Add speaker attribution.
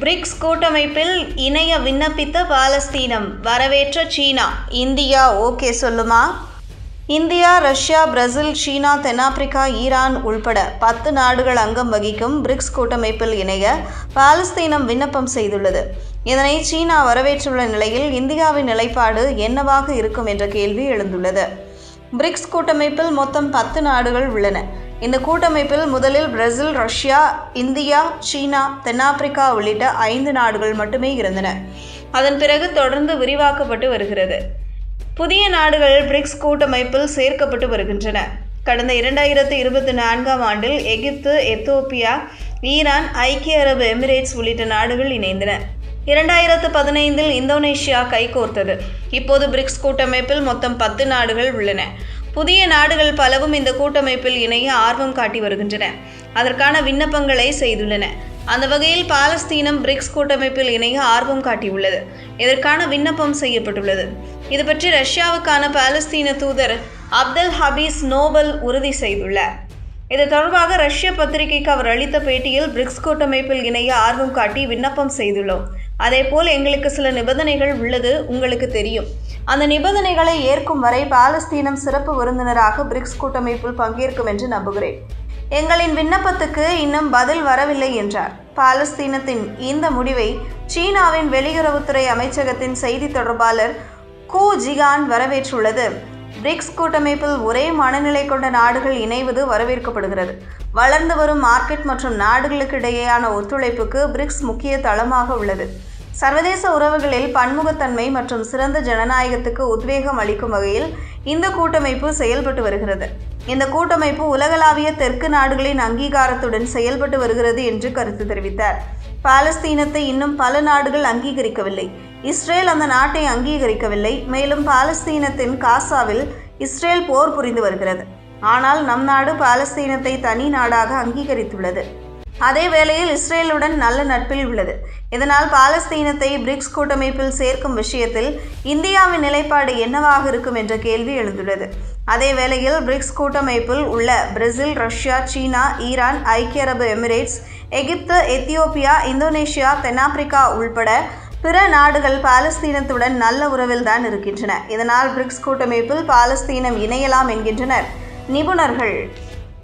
Speaker 1: BRICS கூட்டமைப்பில் இணைய விண்ணப்பித்த பாலஸ்தீனம் வரவேற்ற சீனா. இந்தியா ஓகே சொல்லுமா? இந்தியா ரஷ்யா பிரேசில் சீனா தென்னாப்பிரிக்கா ஈரான் உள்பட பத்து நாடுகள் அங்கம் வகிக்கும் பிரிக்ஸ் கூட்டமைப்பில் இணைய பாலஸ்தீனம் விண்ணப்பம் செய்துள்ளது. இதனை சீனா வரவேற்றுள்ள நிலையில் இந்தியாவின் நிலைப்பாடு என்னவாக இருக்கும் என்ற கேள்வி எழுந்துள்ளது. பிரிக்ஸ் கூட்டமைப்பில் மொத்தம் பத்து நாடுகள் உள்ளன. இந்த கூட்டமைப்பில் முதலில் பிரேசில் ரஷ்யா இந்தியா சீனா தென்னாப்பிரிக்கா உள்ளிட்ட ஐந்து நாடுகள் மட்டுமே இருந்தன. அதன் பிறகு தொடர்ந்து விரிவாக்கப்பட்டு வருகிறது. புதிய நாடுகள் பிரிக்ஸ் கூட்டமைப்பில் சேர்க்கப்பட்டு வருகின்றன. கடந்த இரண்டாயிரத்து இருபத்தி நான்காம் ஆண்டில் எகிப்து எத்தோப்பியா ஈரான் ஐக்கிய அரபு எமிரேட்ஸ் உள்ளிட்ட நாடுகள் இணைந்தன. இரண்டாயிரத்து பதினைந்தில் இந்தோனேஷியா கைகோர்த்தது. இப்போது பிரிக்ஸ் கூட்டமைப்பில் மொத்தம் பத்து நாடுகள் உள்ளன. புதிய நாடுகள் பலவும் இந்த கூட்டமைப்பில் இணைய ஆர்வம் காட்டி வருகின்றன. அதற்கான விண்ணப்பங்களை செய்துள்ளன. அந்த வகையில் பாலஸ்தீனம் பிரிக்ஸ் கூட்டமைப்பில் இணைய ஆர்வம் காட்டியுள்ளது. இதற்கான விண்ணப்பம் செய்யப்பட்டுள்ளது. இது பற்றி ரஷ்யாவுக்கான பாலஸ்தீன தூதர் அப்தல் ஹபீஸ் நோபல் உறுதி செய்துள்ளார். இது தொடர்பாக ரஷ்ய பத்திரிகைக்கு அவர் அளித்த பேட்டியில் பிரிக்ஸ் கூட்டமைப்பில் இணைய ஆர்வம் காட்டி விண்ணப்பம் செய்துள்ளோம். அதே போல் எங்களுக்கு சில நிபந்தனைகள் உள்ளது உங்களுக்கு தெரியும். அந்த நிபந்தனைகளை ஏற்கும் வரை பாலஸ்தீனம் சிறப்பு விருந்தினராக பிரிக்ஸ் கூட்டமைப்பில் பங்கேற்கும் என்று நம்புகிறேன். எங்களின் விண்ணப்பத்துக்கு இன்னும் பதில் வரவில்லை என்றார். பாலஸ்தீனத்தின் இந்த முடிவை சீனாவின் வெளியுறவுத்துறை அமைச்சகத்தின் செய்தி தொடர்பாளர் கூ ஜிகான் வரவேற்றுள்ளது. பிரிக்ஸ் கூட்டமைப்பில் ஒரே மனநிலை கொண்ட நாடுகள் இணைவது வரவேற்கப்படுகிறது. வளர்ந்து வரும் மார்க்கெட் மற்றும் நாடுகளுக்கு இடையேயான ஒத்துழைப்புக்கு பிரிக்ஸ் முக்கிய தளமாக உள்ளது. சர்வதேச உறவுகளில் பன்முகத்தன்மை மற்றும் சிறந்த ஜனநாயகத்துக்கு உத்வேகம் அளிக்கும் வகையில் இந்த கூட்டமைப்பு செயல்பட்டு வருகிறது. இந்த கூட்டமைப்பு உலகளாவிய தெற்கு நாடுகளின் அங்கீகாரத்துடன் செயல்பட்டு வருகிறது என்று கருத்து தெரிவித்தார். பாலஸ்தீனத்தை இன்னும் பல நாடுகள் அங்கீகரிக்கவில்லை. இஸ்ரேல் அந்த நாட்டை அங்கீகரிக்கவில்லை. மேலும் பாலஸ்தீனத்தின் காசாவில் இஸ்ரேல் போர் புரிந்து வருகிறது. ஆனால் நம் நாடு பாலஸ்தீனத்தை தனி நாடாக அங்கீகரித்துள்ளது. அதே வேளையில் இஸ்ரேலுடன் நல்ல நட்பில் உள்ளது. இதனால் பாலஸ்தீனத்தை பிரிக்ஸ் கூட்டமைப்பில் சேர்க்கும் விஷயத்தில் இந்தியாவின் நிலைப்பாடு என்னவாக இருக்கும் என்ற கேள்வி எழுந்துள்ளது. அதே வேளையில் பிரிக்ஸ் கூட்டமைப்பில் உள்ள பிரேசில் ரஷ்யா சீனா ஈரான் ஐக்கிய அரபு எமிரேட்ஸ் எகிப்து எத்தியோப்பியா இந்தோனேஷியா தென்னாப்பிரிக்கா உள்பட பிற நாடுகள் பாலஸ்தீனத்துடன் நல்ல உறவில் தான் இருக்கின்றன. இதனால் பிரிக்ஸ் கூட்டமைப்பில் பாலஸ்தீனம் இணையலாம் என்கின்றனர். நிபுணர்கள்